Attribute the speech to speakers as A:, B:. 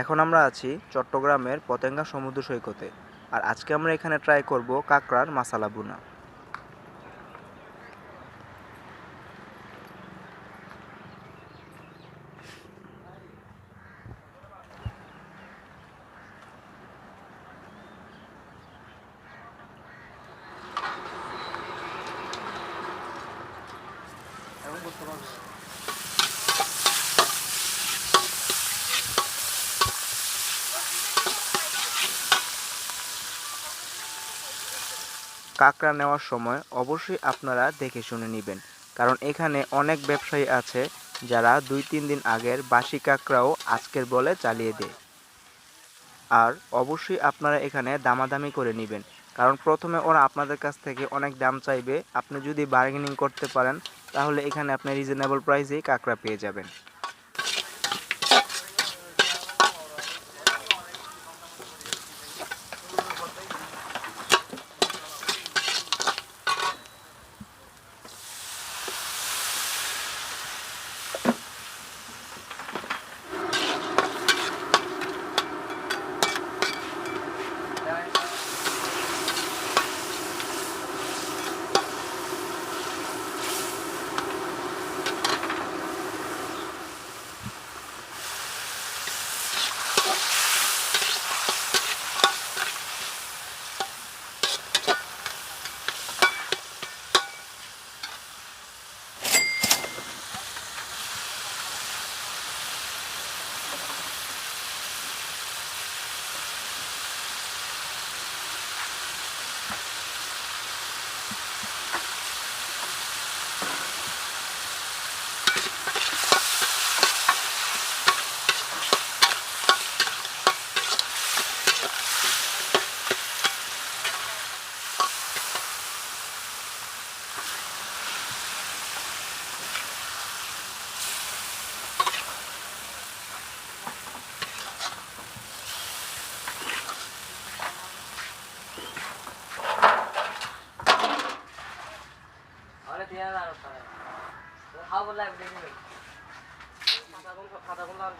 A: এখন আমরা আছি চট্টগ্রামের পতেঙ্গা সমুদ্র সৈকতে। আর আজকে আমরা এখানে ট্রাই করব কাঁকড়ার মাসালা বুনা কাঁকড়া নেওয়ার সময় অবশ্যই আপনারা দেখে শুনে নেবেন। কারণ এখানে অনেক ব্যবসায়ী আছে যারা দুই তিন দিন আগের বাসি কাঁকড়াও আজকের বলে চালিয়ে দেয়। আর অবশ্যই আপনারা এখানে দামাদামি করে নেবেন। কারণ প্রথমে ওরা আপনাদের কাছ থেকে অনেক দাম চাইবে। আপনি যদি বার্গেনিং করতে পারেন, তাহলে এখানে আপনি রিজনেবল প্রাইসেই কাঁকড়া পেয়ে যাবেন।
B: আরে দিয়া না আর পারে খাও বলে দেখি খাতা খাতা কোন আর